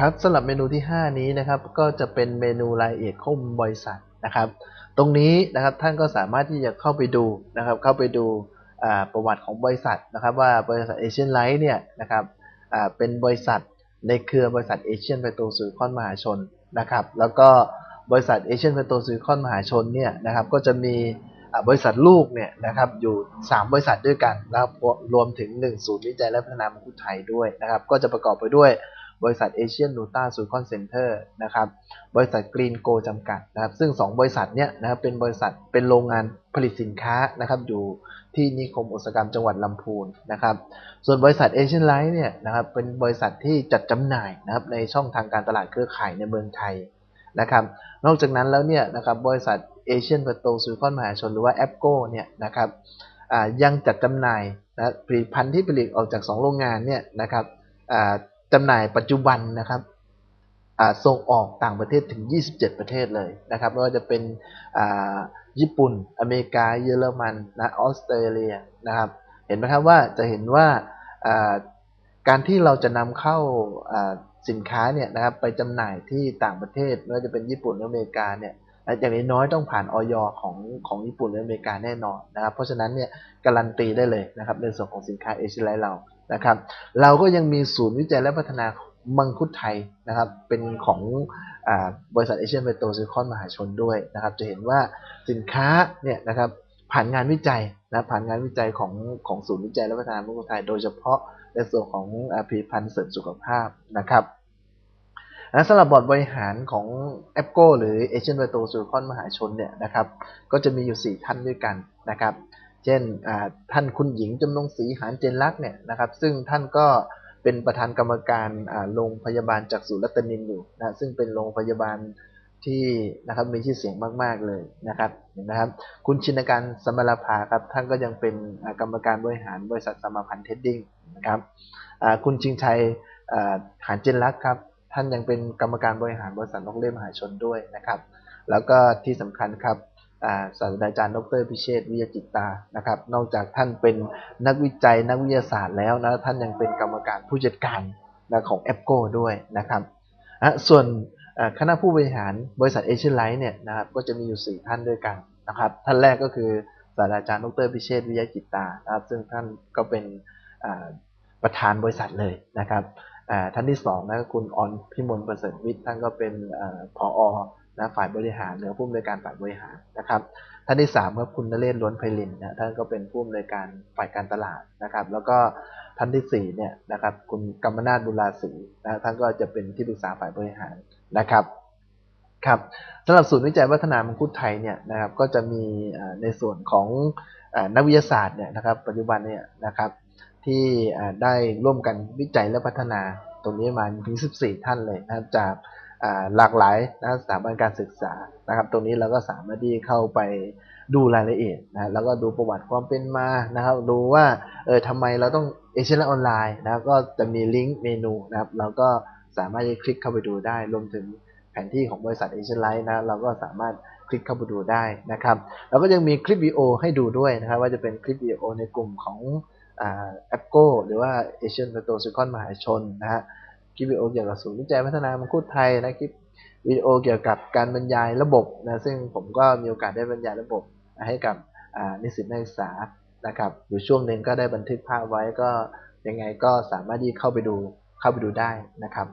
ครับสำหรับเมนูที่ 5 นี้นะครับก็จะเป็นเมนูรายละเอียดข้อมูลบริษัทนะครับ ตรงนี้นะครับท่านก็สามารถที่จะเข้าไปดูนะครับ เข้าไปดูประวัติของบริษัทนะครับ ว่าบริษัทเอเชียนไลท์เนี่ยนะครับเป็นบริษัทในเครือบริษัทเอเชียนเปโตรซิลิคอนมหาชนนะครับ แล้วก็บริษัทเอเชียนเปโตรซิลิคอนมหาชนเนี่ยนะครับก็จะมีบริษัทลูกเนี่ยนะครับอยู่ 3 บริษัทด้วยกันนะครับรวมถึง 1 ศูนย์วิจัยและพัฒนามังคุดไทยด้วยนะครับ ก็จะประกอบไปด้วย บริษัทเอเชียนนูต้าซูคอนเซ็นเตอร์นะครับบริษัทกรีนโกจำกัดนะครับซึ่ง 2 บริษัทเนี้ยนะครับเป็นบริษัทเป็นโรงงานผลิตสินค้านะครับอยู่ที่นิคมอุตสาหกรรมจังหวัดลำพูนนะครับส่วนบริษัทเอเชียนไลท์เนี่ยนะครับเป็นบริษัทที่จัดจำหน่ายนะครับในช่องทางการตลาดเครือข่ายในเมืองไทยนะครับนอกจากนั้นแล้วเนี่ยนะครับบริษัทเอเชียนเปโตรซิลิคอนมหาชนหรือว่าแอปโกเนี่ยนะครับยังจัดจำหน่ายนะผลิตภัณฑ์ที่ผลิตออกจาก 2 โรงงานเนี่ยนะครับ จำหน่ายปัจจุบันนะครับส่งออกต่างประเทศถึง 27 ประเทศเลยนะครับไม่ว่าจะเป็นญี่ปุ่น อเมริกา เยอรมันนะออสเตรเลียนะครับ เห็นไหมครับว่าจะเห็นว่าการที่เราจะนำเข้าสินค้าเนี่ยนะครับไปจำหน่ายที่ต่างประเทศไม่ว่าจะเป็นญี่ปุ่นหรืออเมริกาเนี่ยอย่างน้อยต้องผ่านออยของของญี่ปุ่นหรืออเมริกาแน่นอนนะครับ เพราะฉะนั้นเนี่ยการันตีได้เลยนะครับในส่วนของสินค้าเอเชียไลเรา นะครับ เราก็ยังมีศูนย์วิจัยและพัฒนามังคุดไทยนะครับ เป็นของอบริษัทเอเชียนเปโตรซิลิคอนมหาชนด้วยนะครับ จะเห็นว่าสินค้าเนี่ยนะครับผ่านงานวิจัยนะผ่านงานวิจัยของของศูนย์วิจัยและพัฒนามังคุดไทย โดยเฉพาะในส่วนของผลิตภัณฑ์เสริมสุขภาพนะครับและสำหรับบอร์ดบริหารของแอปโกหรือเอเชียนเปโตรซิลิคอนมหาชนเนี่ยนะครับ ก็จะมีอยู่ 4 ท่านด้วยกันนะครับ เช่นท่านคุณหญิงจำนงศรีหานเจนลักษ์เนี่ยนะครับ ซึ่งท่านก็เป็นประธานกรรมการโรงพยาบาลจากสุรัตนินอยู่นะซึ่งเป็นโรงพยาบาลที่นะครับมีชื่อเสียงมาก ๆ เลยนะครับนะครับ คุณชินการสมรภาครับท่านก็ยังเป็นกรรมการบริหารบริษัทสมาพันธ์เทดดิ้งนะครับคุณชิงชัยหานเจนลักษ์ครับท่านยังเป็นกรรมการบริหารบริษัทนกเล่มหาชนด้วยนะครับ แล้วก็ที่สำคัญครับ ศาสตราจารย์ดรพิเชษวิยจิตตานะครับ นอกจากท่านเป็นนักวิจัยนักวิทยาศาสตร์แล้วนะท่านยังเป็นกรรมการผู้จัดการนะของแอปโกด้วยนะครับส่วนคณะผู้บริหารบริษัทเอเชียไลท์เนี่ยนะครับก็จะมีอยู่ 4 ท่านด้วยกันนะครับ ท่านแรกก็คือศาสตราจารย์ดรพิเชษวิยจิตตานะครับ ซึ่งท่านก็เป็นประธานบริษัทเลยนะครับท่านที่2นะคุณออนพิมลประเสริฐวิทย์ท่านก็เป็นผอ นะฝ่ายบริหารเหนือผู้อำนวยการฝ่ายบริหารนะครับท่านที่3ครับคุณนเรศล้วนไพลินนะท่านก็เป็นผู้อำนวยการฝ่ายการตลาดนะครับ แล้วก็ท่านที่4เนี่ยนะครับคุณกรรมนาถบุราศรีนะท่านก็จะเป็นที่ปรึกษาฝ่ายบริหารนะครับครับสำหรับศูนย์วิจัยวัฒนามังคุดไทยเนี่ยนะครับก็จะมีในส่วนของนักวิทยาศาสตร์เนี่ยนะครับปัจจุบันเนี่ยนะครับที่ได้ร่วมกันวิจัยและพัฒนาตรงนี้มาถึง 14 ท่านเลยนะครับจาก หลากหลายนะสถาบันการศึกษานะครับ ตรงนี้เราก็สามารถที่เข้าไปดูรายละเอียดนะแล้วก็ดูประวัติความเป็นมานะครับ ดูว่าเออทำไมเราต้องเอเชียออนไลน์นะก็จะมีลิงก์เมนูนะครับ เราก็สามารถที่คลิกเข้าไปดูได้ รวมถึงแผนที่ของบริษัทเอเชียไลท์นะเราก็สามารถคลิกเข้าไปดูได้นะครับแล้วก็ยังมีคลิปวิดีโอให้ดูด้วยนะครับ ว่าจะเป็นคลิปวิดีโอในกลุ่มของแอปโกหรือว่าเอเชียนโตซิคอนมหาชนนะฮะ คลิปวิดีโอเกี่ยวกับศูนย์วิจัยพัฒนามังคุดไทยนะคลิปวิดีโอเกี่ยวกับการบรรยายระบบนะซึ่งผมก็มีโอกาสได้บรรยายระบบให้กับนิสิตนักศึกษานะครับอยู่ช่วงหนึ่งก็ได้บันทึกภาพไว้ก็ยังไงก็สามารถที่เข้าไปดูเข้าไปดูได้นะครับ